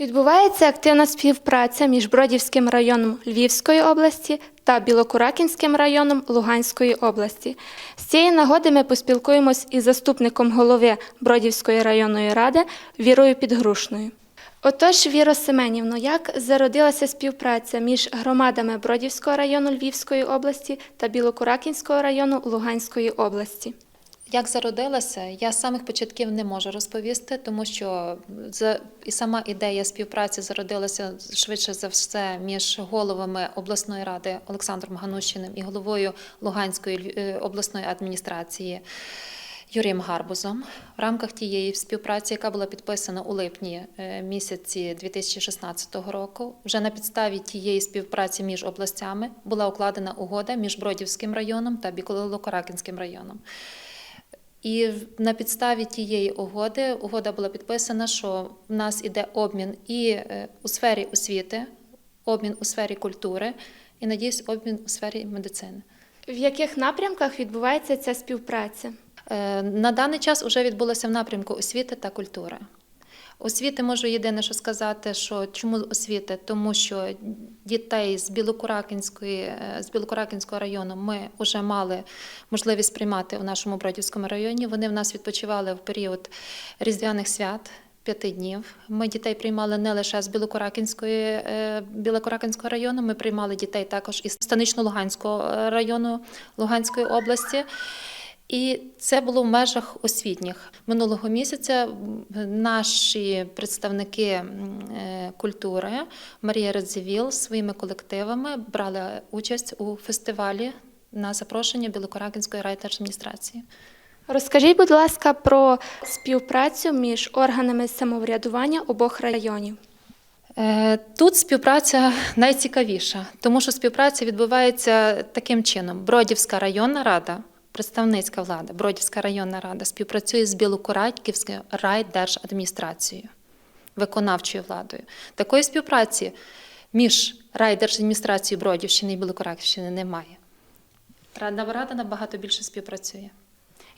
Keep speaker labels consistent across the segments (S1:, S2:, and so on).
S1: Відбувається активна співпраця між Бродівським районом Львівської області та Білокуракінським районом Луганської області. З цієї нагоди ми поспілкуємось із заступником голови Бродівської районної ради Вірою Підгрушною. Отож, Віро Семенівно, як зародилася співпраця між громадами Бродівського району Львівської області та Білокуракінського району Луганської області?
S2: Як зародилася, я з самих початків не можу розповісти, тому що і сама ідея співпраці зародилася швидше за все між головами обласної ради Олександром Ганущиним і головою Луганської е, обласної адміністрації Юрієм Гарбузом в рамках тієї співпраці, яка була підписана у липні е, місяці 2016 року. Вже на підставі тієї співпраці між областями була укладена угода між Бродівським районом та Біколокоракінським районом. І на підставі тієї угоди угода була підписана, що в нас іде обмін і е, у сфері освіти, обмін у сфері культури і, надіюсь, обмін у сфері медицини.
S1: В яких напрямках відбувається ця співпраця?
S2: Е, На даний час вже відбулося в напрямку освіти та культури. Освіти можу єдине, що сказати, що чому освіти? Тому що дітей з Білокуракінської е, з Білокуракінського району ми вже мали можливість приймати у нашому Бродівському районі. Вони в нас відпочивали в період різдвяних свят. П'яти днів ми дітей приймали не лише з Білокуракінської е, Білокуракінського району. Ми приймали дітей також із Станично-Луганського е, району Луганської області. І це було в межах освітніх. Минулого місяця наші представники е, культури Марія Радзивіл своїми колективами брали участь у фестивалі на запрошення Білокоракінської райдержадміністрації.
S1: Розкажіть, будь ласка, про співпрацю між органами самоврядування обох районів.
S2: Е, Тут співпраця найцікавіша, тому що співпраця відбувається таким чином: Бродівська районна рада, представницька влада, Бродівська районна рада співпрацює з Білокуратьківською райдержадміністрацією, виконавчою владою. Такої співпраці між райдержадміністрацією Бродівщини і Білокуратьківщини немає. Рада рада набагато більше співпрацює.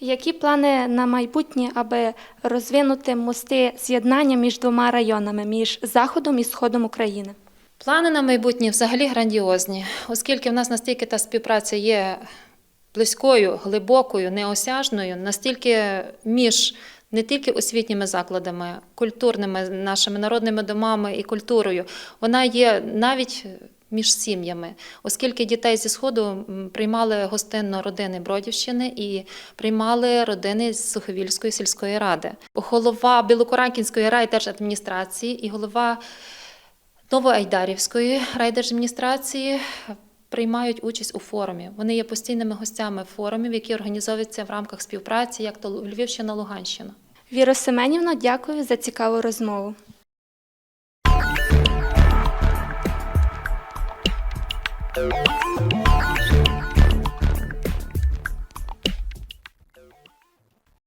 S1: Які плани на майбутнє, аби розвинути мости з'єднання між двома районами, між заходом і сходом України?
S2: Плани на майбутнє взагалі грандіозні, оскільки в нас настільки та співпраця є близькою, глибокою, неосяжною, настільки між не тільки освітніми закладами, культурними нашими народними домами і культурою, вона є навіть між сім'ями, оскільки дітей зі сходу приймали гостинно родини Бродівщини і приймали родини з Суховільської сільської ради. Голова Білокуракінської райдержадміністрації і голова Новоайдарівської райдержадміністрації приймають участь у форумі. Вони є постійними гостями форумів, які організовуються в рамках співпраці, як то Львівщина, Луганщина.
S1: Віра Семенівна, дякую за цікаву розмову.
S3: Thank you.